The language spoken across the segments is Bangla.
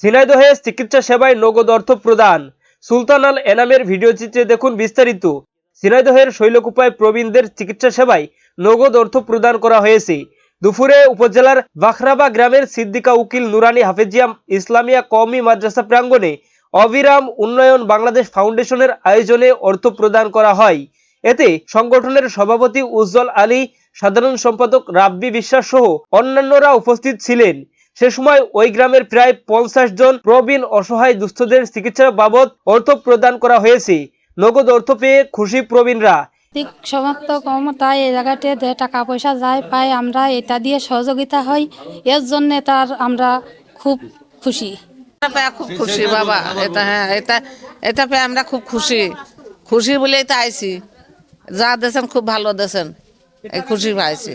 ঝিনাইদহে চিকিৎসা সেবায় নগদ অর্থ প্রদান। সুলতান আল এনামের ভিডিও চিত্রে দেখুন বিস্তারিত। ঝিনাইদহের শৈলকুপায় প্রবীণদের চিকিৎসা সেবায় নগদ অর্থ প্রদান করা হয়েছে। দুপুরে উপজেলার বাখরাবা গ্রামের সিদ্দিকা উকিল নুরানি হাফেজিয়াম ইসলামিয়া কওমি মাদ্রাসা প্রাঙ্গণে অবিরাম উন্নয়ন বাংলাদেশ ফাউন্ডেশনের আয়োজনে অর্থ প্রদান করা হয়। এতে সংগঠনের সভাপতি উজ্জ্বল আলী, সাধারণ সম্পাদক রাব্বি বিশ্বাস সহ অন্যান্যরা উপস্থিত ছিলেন। সে সময় ওই গ্রামের প্রায় পঞ্চাশ জন প্রবীণ অসহায় দুস্থদের চিকিৎসা বাবদ অর্থ প্রদান করা হয়েছে। নগদ অর্থ পেয়ে খুশি প্রবীণরা। আর্থিক সমাপ্ত ক্ষমতায় এই জায়গাতে যে টাকা পয়সা যায় পাই আমরা এটা দিয়ে সহযোগিতা হয় এর জন্য তার আমরা খুব খুশি। খুব খুশি বাবা। এটা হ্যাঁ এটা এটা পেয়ে আমরা খুব খুশি। খুশি বলেই তো আইছি। যা দেছেন খুব ভালো এই খুশি পাইছি।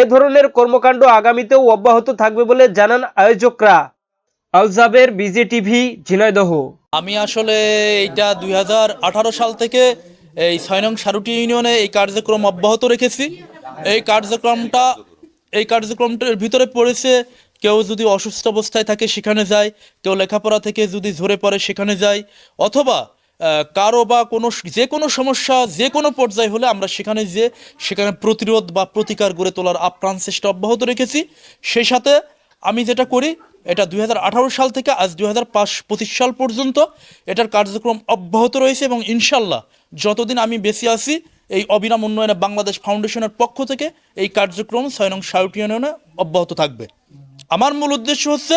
এ ধরনের কর্মকাণ্ড আগামীতেও অব্যাহত থাকবে বলে জানান আয়োজকরা। আলজাবের বিজে টিভি ঝিনাইদহ। আমি আসলে এইটা দুই হাজার আঠারো সাল থেকে এই ছয় নং সারুটি ইউনিয়নে এই কার্যক্রম অব্যাহত রেখেছি। এই কার্যক্রমটা, এই কার্যক্রমটার ভিতরে পড়েছে, কেউ যদি অসুস্থ অবস্থায় থাকে সেখানে যায়, কেউ লেখাপড়া থেকে যদি ঝরে পড়ে সেখানে যায়, অথবা কারও বা কোনো যে কোনো সমস্যা, যে কোনো পর্যায়ে হলে আমরা সেখানে যে সেখানে প্রতিরোধ বা প্রতিকার গড়ে তোলার আপ্রাণ চেষ্টা অব্যাহত রেখেছি। সেই সাথে আমি যেটা করি, এটা দুই হাজার আঠারো সাল থেকে আজ দুই সাল পর্যন্ত এটার কার্যক্রম অব্যাহত রয়েছে এবং ইনশাল্লাহ যতদিন আমি বেঁচে আছি, এই অবিরাম উন্নয়নে বাংলাদেশ ফাউন্ডেশনের পক্ষ থেকে এই কার্যক্রম ছয় নং সাউট ইউনিয়নে অব্যাহত থাকবে। আমার মূল উদ্দেশ্য হচ্ছে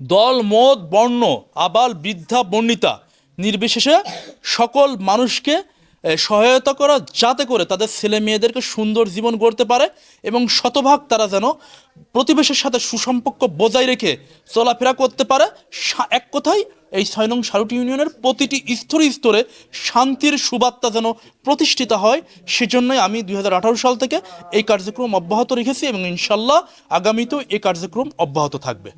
দল, মত, বর্ণ, আবাল, বৃদ্ধা, বর্ণিতা নির্বিশেষে সকল মানুষকে সহায়তা করা যাতে করে তাদের ছেলে মেয়েদেরকে সুন্দর জীবন গড়তে পারে এবং শতভাগ তারা যেন প্রতিবেশের সাথে সুসম্পর্ক বজায় রেখে চলাফেরা করতে পারে। এক কথায় এই ছয় নং সারুট ইউনিয়নের প্রতিটি স্তরে স্তরে শান্তির সুবার্তা যেন প্রতিষ্ঠিত হয়, সেজন্যই আমি দুই হাজার আঠারো সাল থেকে এই কার্যক্রম অব্যাহত রেখেছি এবং ইনশাল্লাহ আগামীতেও এই কার্যক্রম অব্যাহত থাকবে।